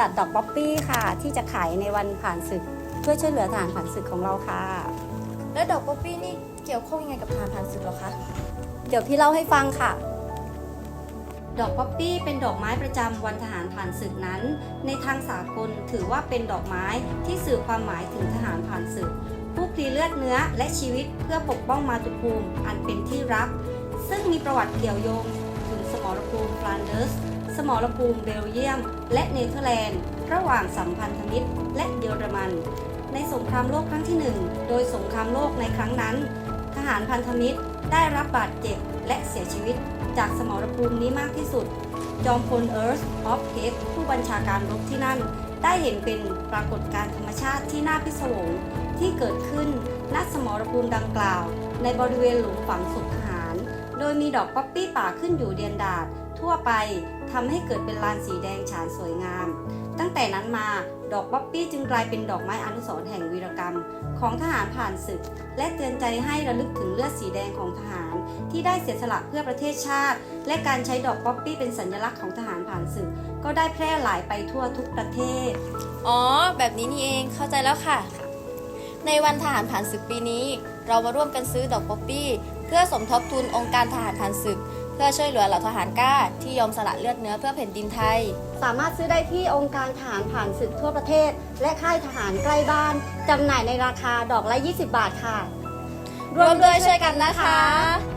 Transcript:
จัดดอกป๊อปปี้ค่ะ ที่จะขายในวันผ่านศึก เพื่อช่วยเหลือทหารผ่านศึกของเราค่ะ แล้วดอกป๊อปปี้นี่เกี่ยวข้องยังไงกับทหารผ่านศึกเหรอคะ เดี๋ยวพี่เล่าให้ฟังค่ะ ดอกป๊อปปี้เป็นดอกไม้ประจำวันทหารผ่านศึกนั้น ในทางสากลถือว่าเป็นดอกไม้ที่สื่อความหมายถึงทหารผ่านศึก ผู้พลีเลือดเนื้อและชีวิตเพื่อปกป้องมาตุภูมิอันเป็นที่รัก ซึ่งมีประวัติเกี่ยวโยงถึงสมรภูมิฟลานเดอร์ส สมรภูมิเบลเยียม และเนเธอร์แลนด์ ระหว่างสัมพันธมิตร และเยอรมัน ในสงครามโลกครั้งที่หนึ่งโดยสงครามโลกในครั้งนั้น ทหารพันธมิตรได้รับบาดเจ็บและเสียชีวิตจากสมรภูมินี้มากที่สุด จอมพลเอิร์ธออฟเพสผู้บัญชาการรบที่นั่น ได้เห็นเป็นปรากฏการณ์ธรรมชาติที่น่าพิศวงที่เกิดขึ้นณสมรภูมิดังกล่าว ในบริเวณหลุมฝังศพทหาร โดยมีดอกป๊อปปี้ป่าขึ้นอยู่เดียนดาดทั่วไปทำให้เกิดเป็นลานสีแดงฉานสวยงาม ตั้งแต่นั้นมาดอกป๊อปปี้จึงกลายเป็นดอกไม้อนุสรณ์แห่งวีรกรรม ของทหารผ่านศึก และเตือนใจให้ระลึกถึงเลือดสีแดงของทหาร ที่ได้เสียสละเพื่อประเทศชาติ และการใช้ดอกป๊อปปี้เป็นสัญลักษณ์ของทหารผ่านศึก ก็ได้แพร่หลายไปทั่วทุกประเทศ อ๋อ แบบนี้นี่เองเข้าใจแล้วค่ะ ในวันทหารผ่านศึกปีนี้ เรามาร่วมกันซื้อดอกป๊อปปี้ พื่อสมทบทุนองค์การทหารผ่านศึก เพื่อช่วยเหลือเหล่าทหารกล้า ที่ยอมสละเลือดเนื้อเพื่อแผ่นดินไทย สามารถซื้อได้ที่องค์การทหารผ่านศึกทั่วประเทศ และค่ายทหารใกล้บ้านจำหน่ายในราคาดอกละ 20 บาทค่ะร่วมด้วยช่วยกันนะคะ